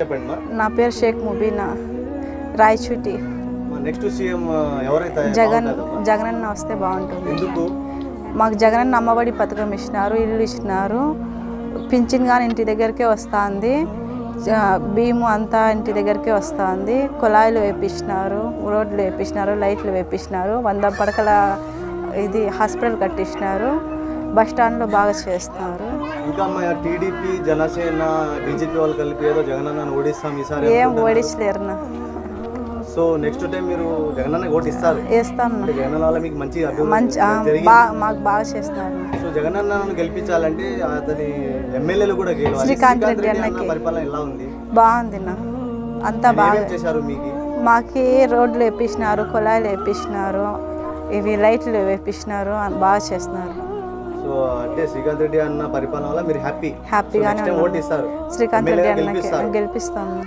చెప్పండి నా పేరు షేక్ ముబీనా రాయచూటి నెక్స్ట్ సీఎం ఎవరైతే జగన్ బాగుంటుందమ్మా? జగనన్న వస్తే బాగుంటుంది. ఎందుకు? మాకు జగనన్న అమ్మఒడి పథకం ఇచ్చినారు ఇల్లు ఇచ్చినారు. పింఛన్ కానీ ఇంటి దగ్గరికే వస్తుంది. భీము అంతా ఇంటి దగ్గరికే వస్తుంది. కుళాయిలు వేపించినారు రోడ్లు వేపించినారు లైట్లు వేపించినారు వంద పడకల ఇది హాస్పిటల్ కట్టించినారు బస్ స్టాండ్లో బాగా చేస్తున్నారు. ఇంకా టీడీపీ జనసేన బీజేపీ వాళ్ళు కలిపి ఏదో జగనన్నను ఓడిస్తాం ఈసారి ఏం. ఓడించలేరు నా. సో నెక్స్ట్ టైం మీరు జగనన్న ఓటిస్తారు. వేస్తాం జగనన్న వల్ల మీకు మంచి మంచి మాకు బాగా చేస్తున్నారు సో జగనన్నను గెలిపించాలంటే అతని ఎమ్మెల్యేలు కూడా శ్రీకాంత్ రెడ్డి అన్నకి. అన్న పరిపాలన ఎలా ఉంది? బాగుంది నా. అంతా బాగా చేశారు మీకు? మాకి రోడ్లు వేపించినారు కుళాయిలు వేపించినారు ఇవి లైట్లు వేపించినారు బాగా చేస్తున్నారు. సో అంటే శ్రీకాంత్ రెడ్డి అన్న పరిపాలన వల్ల మీరు హ్యాపీ హ్యాపీగానే. ఓటు ఇస్తారు. శ్రీకాంత్ రెడ్డి గెలిపిస్తాము.